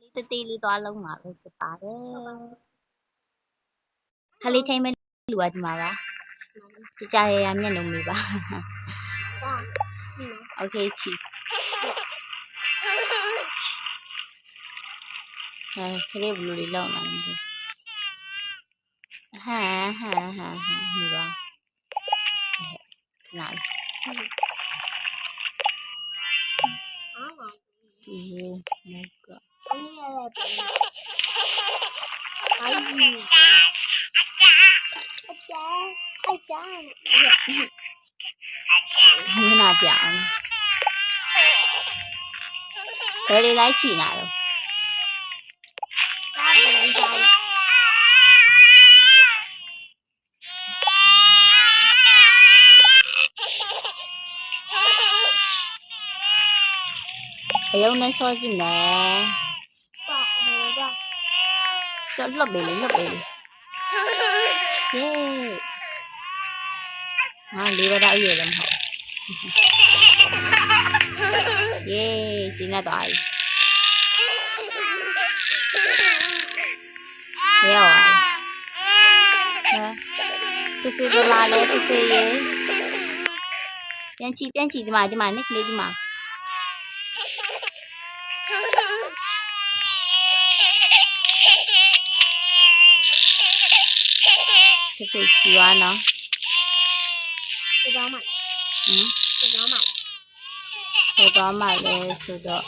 လေးတေးသေးလေးသွားလုံးမှာပဲဖြစ်ပါတယ်ခလေးထိမ့်မဲ့လူကဒီမှာပါကြကြရရမျက်နှာမေးပါ 哇，嗯， โอเคချီအဲခလေးဘလူလေးလောက်လာတယ်ဟမ်ဟမ်ဟမ်ဟမ်ဒီပါခဏလေး ယ်လေးလိုက်ချီနာတော့ 大人家， အယုံနဲ့ဆောစီနေ 爸，我爸， ဆောလှုပ်ပေးလေလှုပ်ပေးလေယေငါလေးပါတော့ရလည်းမဟုတ်ယေကျင်းတော့ မရပါဘူးဟမ်ပြပြပြလာလေပြပြရေပြန်ချီပြန်ချီဒီမှာဒီမှာနစ်ကလေးဒီမှာပြပြချီွားနော်ပြတော့မှဟမ်ပြတော့မှပြတော့မှလေဆိုတော့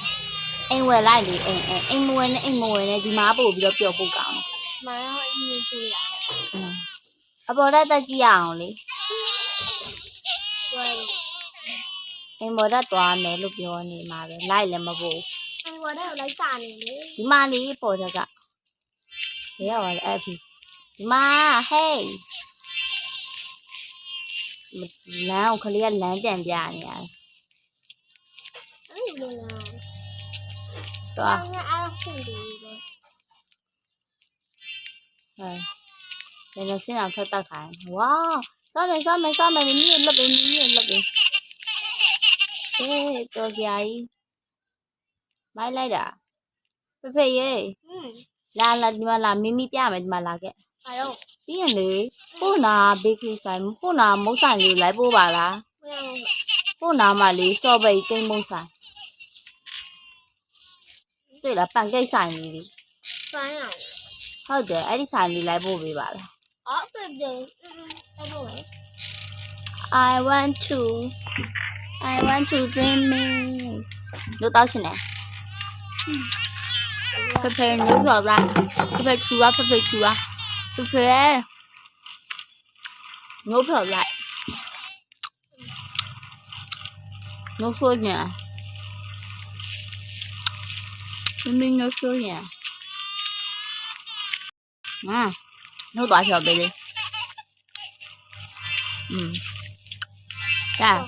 အိမ်ဝယ်လိုက်လေအိမ်အိမ်မဝယ်နဲ့အိမ်မဝယ်နဲ့ဒီမှာပို့ပြီးတော့ပျော်ဖို့ကောင်း မအောင်အင်းကြီးရအပေါ်တော့တက်ကြည့်ရအောင်လေအိမ်ပေါ်တော့သွားမယ်လို့ပြောနေမှာပဲလိုက်လည်းမပို့အိမ်ပေါ်တော့လိုက်စာနေလေဒီမလေးပေါ်တော့ကဘယ်ရောက်လဲအဖေဒီမဟေးလမ်းကိုခလေးကလမ်းပြန်ပြနေရတယ်အဲ့လိုလားသွားအားလုံးဖြစ်နေ ည်းနည်းစင်းအောင်ထွက်တက်ခိုင်းဝါစောမယ်စောမယ်စောမယ်မင်းကြီးလှုပ်ပြီမင်းကြီးလှုပ်ပြီအေးတော်ကြကြီးမိုက်လိုက်တာဖေဖေရေ 嗯， လာလာဒီမှာလာမင်းမီပြမယ်ဒီမှာလာခဲ့ 还有， ပြီးရင်လေပို့နာဘေကရီဆိုင်ပို့နာမုတ်ဆိုင်လေးလိုက်ပို့ပါလား 不要， ပို့နာမှာလေးစတော်ဘယ်ရီကိန်းမုတ်ဆိုင်တွေ့လားပန်ကိတ်ဆိုင်လေးလေ 酸呀， ဟုတ်တယ်အဲ့ဒီဆိုင်လေးလိုက်ပို့ပေးပါလား After the anyway. I want to I want to dream me လို့တောက်ရှင်တယ်ဖေဖေလို့ပြောတာဖေဖေချူပါဖေဖေချူပါဖေဖေလို့ပြောလိုက်လို့ဆိုရင်မင်းလို့ဆိုရင် 음, 이거 맛있어, 베리. 음. 자.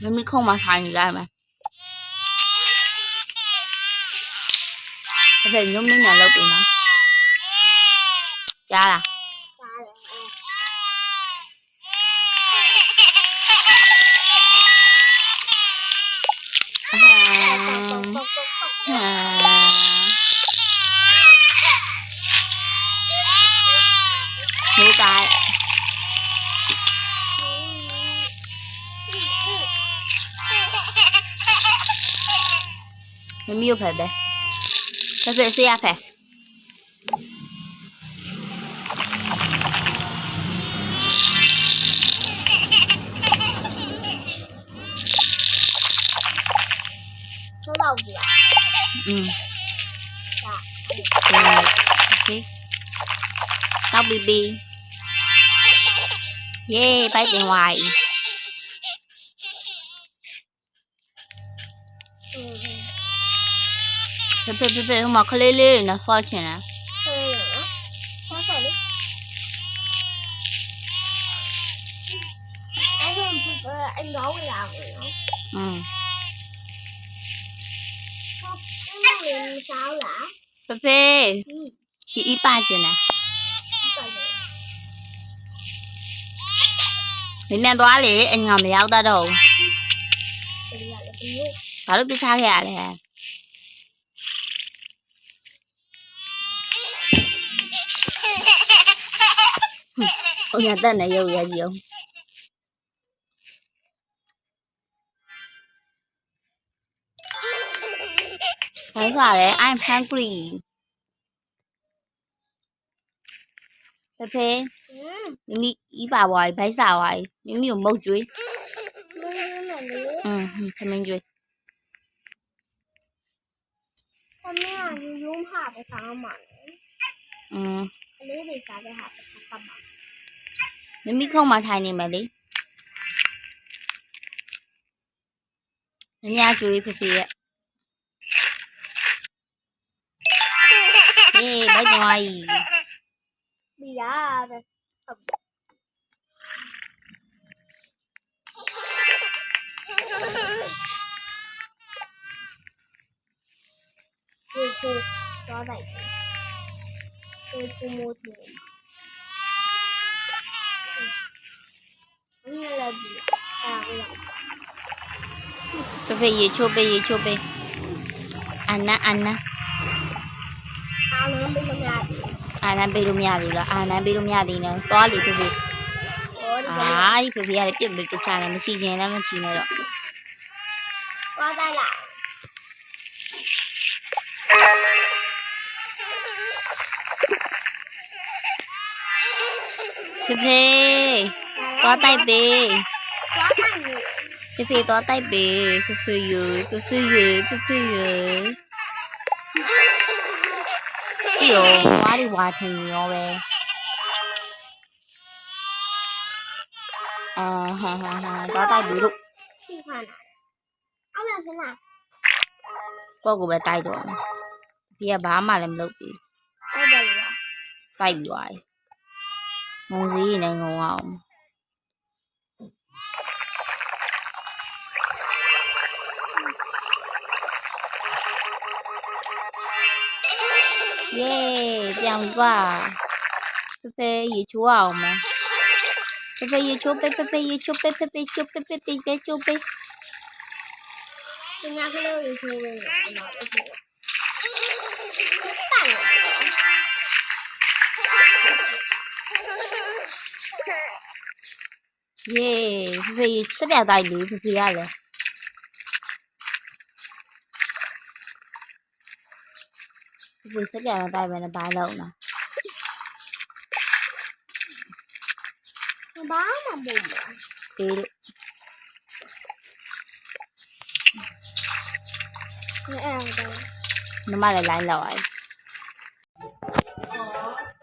Let me call my friend, mà man. Có thể nhúng đến nhà lâu bị nó. Cha là. À. à. หมูตายมันมีอยู่แผลเด้ถ้าเสียแผลอืมโอเคต้องบีบี เย้ไปเป็นวายပြပြပြပြဟိုမှာကလေးလေးနဲ့ဖောက်ချင်တယ်ဖောက်ပါလေအဲ့ဒါအဲ့တော့ဝင်လာဘူးနော်อืมဖောက်ဝင်စားလားပြပြဒီအပါချင်တယ် Nenek tu ali en ngam ya udah dong. Baru bisa ya deh. Ông nhà ta này yêu ya gì không? Không phải đấy, I'm hungry. ဖေဖေ อืม မိမိဤပါသွားပြီဘိုက်စာသွားပြီမိမိကိုမုတ်ကျွေး ไม่รู้เหมือนนี้ อืมသမင်းကျွေး พ่อแม่ยุ่งผ่าไปทางหมัน อืม อันนี้ดีจ้าไปหาไปทางกระบะ မိမိခုံမှာထိုင်နေမယ်လေညညကျွေးဖေဖေရဲ့အေးဘိုက်သွားပြီ ดีอ่ะแบบคือคือ Diğer. Görüşürüz. Daha da iyi. Görüşürüz. Görüşürüz. Chụp về gì chụp về gì chụp về. Anna Anna. Alo, mình lại. အာနံပေးလို့မရသေးဘူးလားအာနံပေးလို့မရသေးနဲ့သွားလေဖေဖေအာဒီဖေဖေကလည်းပြစ်မပြချနဲ့မချီချင်လည်းမချီနဲ့တော့သွားသားလားဖေဖေသွားတိုက်ပေးဖေဖေသွားတိုက်ပေးဖေဖေရေဖေဖေရေဖေဖေရေ ကိုဝါးတွေဝါချင်ရောပဲအဲဟဲဟဲဟဲတော့တိုက်ပြီလို့ထိခါနာအောက်ရစလားကိုကိုပဲတိုက်တော့ဒီကဘာမှလည်းမလုပ်ဘူးတိုက်တယ်လားတိုက်ပြီးသွားပြီငုံစည်းနေငုံအောင် 耶，这样子吧，飞飞野球啊嘛，飞飞野球，飞飞飞野球，飞飞飞野球，飞飞飞野球，飞。今天又有一球，哎呀妈，不行了，半个球。耶，飞飞，这边打泥，飞飞啊嘞。 ပူစက်ပြန်မတိုက်ပဲနဲ့ဘာလုပ်လဲဘာမှမလုပ်ဘူးပေးလို့အဲ့ဒါမမလည်း line လောက်ရတ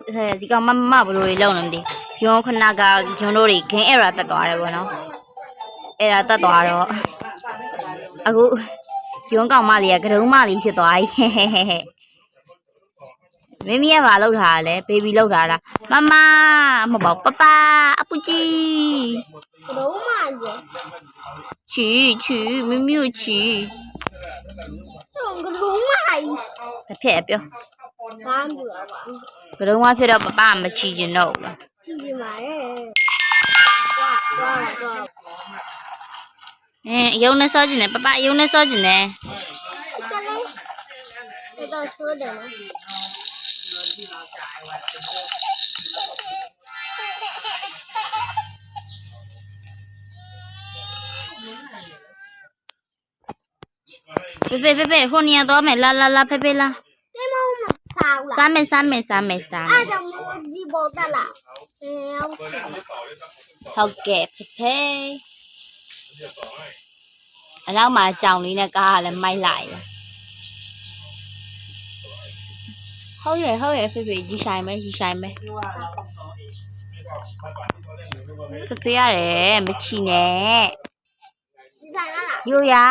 ယ်ဟဲ့ဒီကောင်မမဘလို့လုံလို့မသိရောခဏကကျွန်တို့တွေ gain error တက်သွားတယ်ဗောနော် error တက်သွားတော့အခုရုံးကောင်မလေးကကရုံးမလေးဖြစ်သွားပြီဟဲ့ဟဲ့ဟဲ့ မင်းမရပါလောက်ထားလဲဘေဘီလောက်ထားတာမမမဟုတ်ပါဘူးပပအပူကြီးဘုံမကြီးချီချီမင်းမျိုးချီဘုံမကြီးတစ်ဖက်ပြောဘာမှမပြောပါဘူးကတော့ဝါဖြစ်တော့ပပမချီကျင်တော့ဘူးလားချီကျင်ပါရဲ့အင်းအယုံနဲ့စောကျင်တယ်ပပအယုံနဲ့စောကျင်တယ်တော်တော်ဆိုးတယ် ไม่ต้องช่วยเดี๋ยวนะ ဖေဖေဖေဖေဟိုနေရာသွားမယ်လာလာလာဖေဖေလာ ได้มั้งสาวล่ะ စားမယ်စားမယ်စားမယ်စားမယ် อาจจะมูจีโบตะล่ะแล้ว ဟုတ်ကဲ့ဖေဖေအနောက်မှာကြောင်လေးနဲ့ကားကလည်းမိုက်လိုက် เขาใหญ่เขาใหญ่เฟเฟดีใช่ไหมดีใช่ไหมเฟียเลยไม่ชีเนี่ยูยา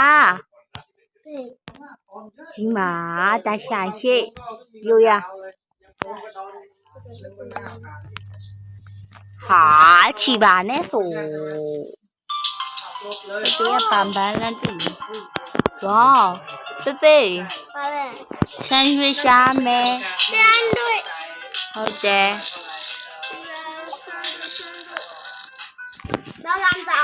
จิมาตาชายชิยูยาหาชีบาแนสูเฟียปามบ้านนั่นติว้า သေးသေးပါလေဆန်းရွေးရှာမယ်ဆန်းတို့ဟုတ်တယ်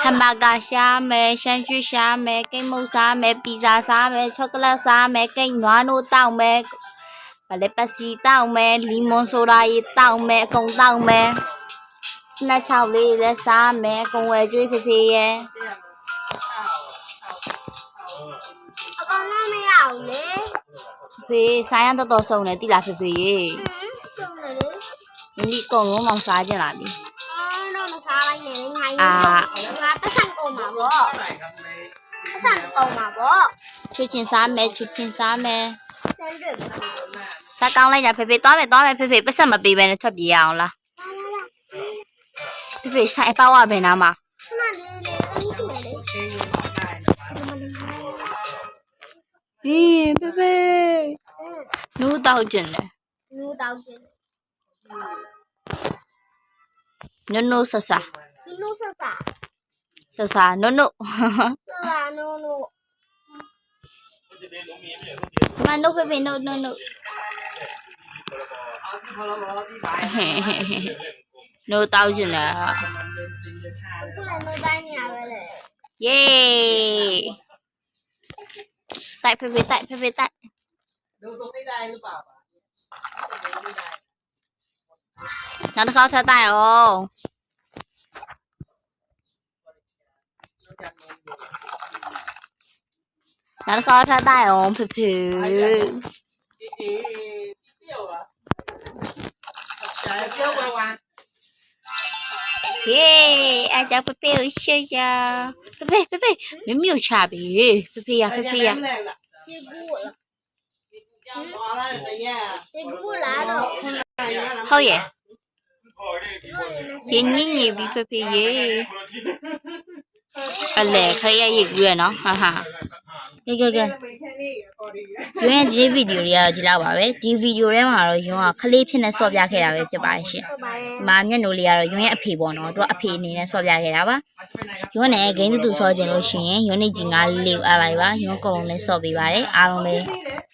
ဟမ်ဘာဂါရှာမယ်ရှမ်းကျွေးရှာမယ်ကိတ်မုတ်စားမယ်ပီဇာစားမယ်ချောကလက်စားမယ်ကိတ်နွားနို့တောက်မယ်ဗလဲပစီတောက်မယ်လီမွန်ဆိုဒါရေတောက်မယ်အကုန်တောက်မယ်စနက်ချောက်လေးလည်းစားမယ်အကုန်ဝယ်ကျွေးဖေဖေရဲ့ လုံးမရဘူးလေဖေဆိုင်ရန်တော်တော်စုံတယ်တိလားဖေဖေရေရှုံးတယ်လေဒီနေ့အကုန်လုံးအောင်စားကြလာပြီအော်တော့မစားလိုက်နဲ့ငါရင်အာငါပတ်စံကုန်မှာပေါ့ပတ်စံကုန်မှာပေါ့ချွတ်ချင်းစားမယ်ချွတ်ချင်းစားမယ်ဆန်တွေ့ပါစားကောင်းလိုက်တာဖေဖေသွားမယ်သွားမယ်ဖေဖေပတ်စံမပေးဘဲနဲ့ထွက်ပြေးရအောင်လားဖေဖေဆိုင်အပေါက်ဝဘယ်နာမှာ 咦，贝贝，你倒进来，你倒进来，no no 啥啥，no 啥啥，啥啥 no no，哈哈，啥啥 no no，妈 no 贝贝 no no no，嘿嘿嘿，no 倒进来啊，耶。 แตะเพื่เวแตะเพื่เวแตะดูตรงนี้ได้หรือเปล่านั่นเขาจะตายโอ้นั่นเขาจะตายโอ้ผิวผิเที่อ 耶！阿家贝贝有谢呀，贝贝贝贝，没没有差别，贝贝呀贝贝呀。结果了，结果来了。好耶！爷爷爷比贝贝耶。 အလဲခရရိုက်ရိုက်ကူးရနော်ဟာဟာကဲကဲကဲယွန်းရဲ့ဒီဗီဒီယိုတွေကတော့ဒီလောက်ပါပဲဒီဗီဒီယိုထဲမှာတော့ယွန်းကခလေးဖြစ်နေဆော့ပြခဲ့တာပဲဖြစ်ပါတယ်ရှင်ဒီမှာမျက်နှာလေးကတော့ယွန်းရဲ့အဖေပေါ့နော်သူကအဖေအနေနဲ့ဆော့ပြခဲ့တာပါယွန်းနဲ့ဂိမ်းတူတူဆော့ခြင်းလို့ရှိရင်ယွန်းနေကြီးငါလေးကိုအားလိုက်ပါယွန်းကုန်လုံးလေးဆော့ပေးပါတယ်အားလုံးပဲ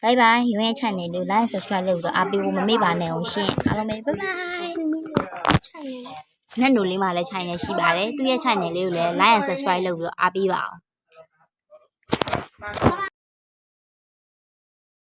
bye bye ယွန်းရဲ့ channel လေး like subscribe လုပ်တော့အားပေးဖို့မမေ့ပါနဲ့အောင်ရှင်အားလုံးပဲ bye bye channel နေမျက်နှာလေးမှာလည်း channel ရှိပါတယ်သူရဲ့ channel လေးကိုလည်း like and subscribe လုပ်ပြီးတော့အားပေးပါအောင်